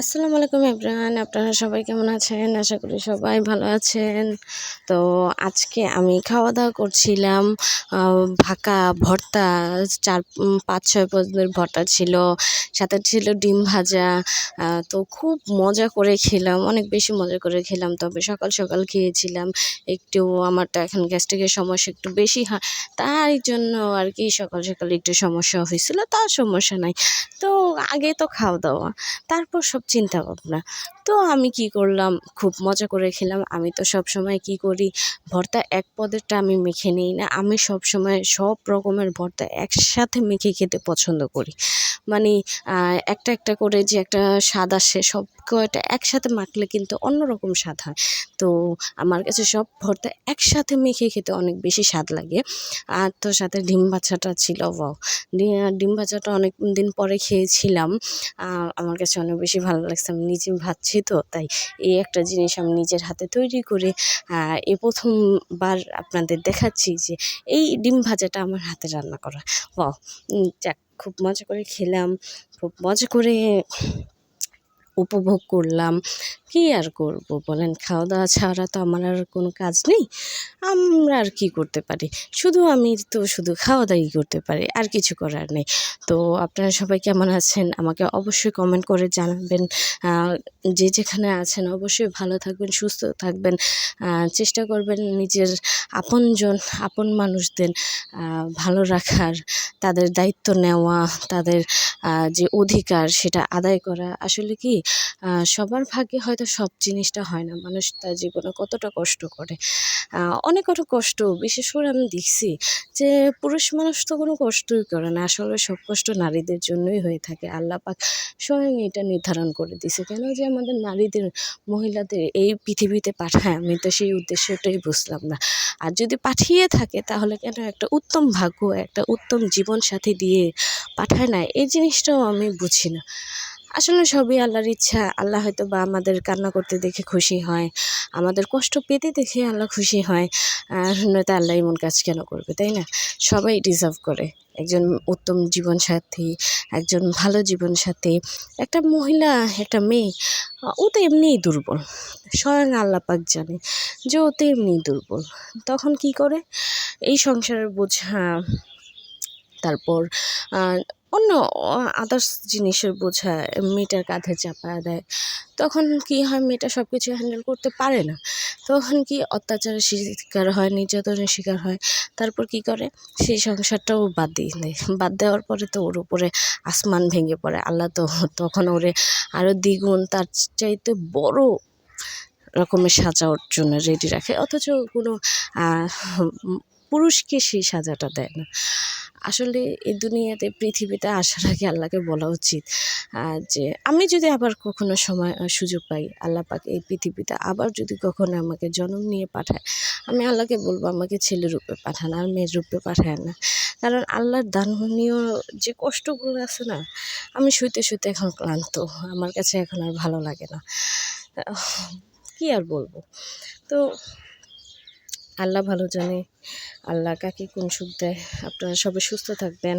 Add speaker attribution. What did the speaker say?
Speaker 1: আসসালামু আলাইকুম এভরিওয়ান, আপনারা সবাই কেমন আছেন? আশা করি সবাই ভালো আছেন। তো আজকে আমি খাওয়া দাওয়া করছিলাম ভাকা ভর্তা, চার পাঁচ ছয় পদের ভর্তা ছিল, সাথে ছিল ডিম ভাজা তো খুব মজা করে খেলাম, অনেক বেশি মজা করে খেলাম, তবে সকাল সকাল খেয়েছিলাম, একটু আমার তো এখন গ্যাস্ট্রিকের সমস্যা একটু বেশি হয়, তাই জন্য আর কি সকাল সকাল একটু সমস্যা হয়েছিল তার সমস্যা নাই। তো আগে তো খাওয়া দাওয়া তারপর সব চিন্তা ভাবনা তো আমি কি করলাম? খুব মজা করে খেলাম। আমি তো সব সময় কি করি? ভর্তা এক পদেরটা আমি মেখে নিই না। আমি সব সময় সব রকমের ভর্তা একসাথে মেখে খেতে পছন্দ করি। মানে একটা একটা করে যে একটা স্বাদ আসে, সব কয়টা একসাথে মাখলে কিন্তু অন্যরকম স্বাদ হয়। তো আমার কাছে সব ভর্তা একসাথে মেখে খেতে অনেক বেশি স্বাদ লাগে। আর তো সাথে ডিম ভাজাটা ছিল ডিম ভাজাটা অনেক দিন পরে খেয়েছিলাম। আমার কাছে অনেক বেশি ভালো লাগছে, আমি নিজে ভাবছি তো, তাই এই একটা জিনিস আমি নিজের হাতে তৈরি করে এ প্রথমবার আপনাদের দেখাচ্ছি যে এই ডিম ভাজাটা আমার হাতে রান্না করা। বাহ যাক, খুব মজা করে খেলাম, খুব মজা করে উপভোগ করলাম। কি আর করব বলেন? খাওয়া দাওয়া ছাড়া তো আমার আর কোনো কাজ নেই। আমরা আর কি করতে পারি? শুধু আমি তো শুধু খাওয়া দাওয়াই করতে পারি, আর কিছু করার নেই। তো আপনারা সবাই কেমন আছেন? আমাকে অবশ্যই কমেন্ট করে জানাবেন। যে যেখানে আছেন অবশ্যই ভালো থাকবেন, সুস্থ থাকবেন। চেষ্টা করবেন নিজের আপনজন, আপন মানুষদের ভালো রাখার, তাদের দায়িত্ব নেওয়া, তাদের যে অধিকার সেটা আদায় করা। আসলে কি সবার ভাগ্যে হয়তো সব জিনিসটা হয় না। মানুষ তার জীবনে কতটা কষ্ট করে। অনেক কষ্ট, বিশেষ করে আমি দেখছি যে পুরুষ মানুষ তো কোনো কষ্টই করে না। আসলে সব কষ্ট নারীদের জন্যই হয়ে থাকে। আল্লাহ পাক স্বয়ং এটা নির্ধারণ করে দিছে কেন যে আমাদের নারীদের, মহিলাদের এই পৃথিবীতে পাঠায়, আমি তো সেই উদ্দেশ্যটাই বুঝলাম না। আর যদি পাঠিয়ে থাকে, তাহলে কেন একটা উত্তম ভাগ্য, একটা উত্তম জীবন জীবনসাথী দিয়ে পাঠায় না? এই জিনিসটাও আমি বুঝি না। আসলে সবই আল্লাহর ইচ্ছা। আল্লাহ হয়তো বা আমাদের কান্না করতে দেখে খুশি হয়, আমাদের কষ্ট পেতে দেখে আল্লাহ খুশি হয়। আর নয়তো আল্লাহ এমন কাজ কেন করবে, তাই না? সবাই ডিজার্ভ করে। একজন উত্তম জীবনসাথী, একজন ভালো জীবনসাথী, একটা মহিলা, একটা মেয়ে, ও তো এমনিই দুর্বল। স্বয়ং আল্লাপাক জানে যে ও তো এমনিই দুর্বল। তখন কি করে? এই সংসারের বোঝা তারপর অন্য আদার্স জিনিসের বোঝা, মেয়েটার কাঁধে চাপা দেয়। তখন কি হয়, মেয়েটা সব কিছু হ্যান্ডেল করতে পারে না। তখন কি অত্যাচারের শিকার হয়, নির্যাতনের শিকার হয়। তারপর কি করে? সেই সংসারটাও বাদ দিয়ে দেয় বাদ দেওয়ার পরে তো ওর উপরে আসমান ভেঙে পড়ে। আল্লাহ তো তখন ওরে আরও দ্বিগুণ, তার চাইতে বড় রকমের সাজা ওর জন্য রেডি রাখে। অথচ কোনো পুরুষকে সেই সাজাটা দেয় না। আসলে এই দুনিয়াতে, পৃথিবীতে আসার আগে আল্লাহকে বলা উচিত যে আমি যদি আবার কখনো সময় সুযোগ পাই, আল্লাহ পাক এই পৃথিবীতে আবার যদি কখনো আমাকে জন্ম নিয়ে পাঠায়, আমি আল্লাহকে বলব আমাকে ছেলে রূপে পাঠান আর মেয়ের রূপে পাঠায় না। কারণ আল্লাহর দাননীয় যে কষ্টগুলো আছে না, আমি শুইতে শুইতে এখন ক্লান্ত, আমার কাছে এখন আর ভালো লাগে না। কি আর বলব? তো আল্লাহ ভালো জানে। আল্লাহ কাকে কোন সুখ দেয়? আপনারা সবাই সুস্থ থাকবেন।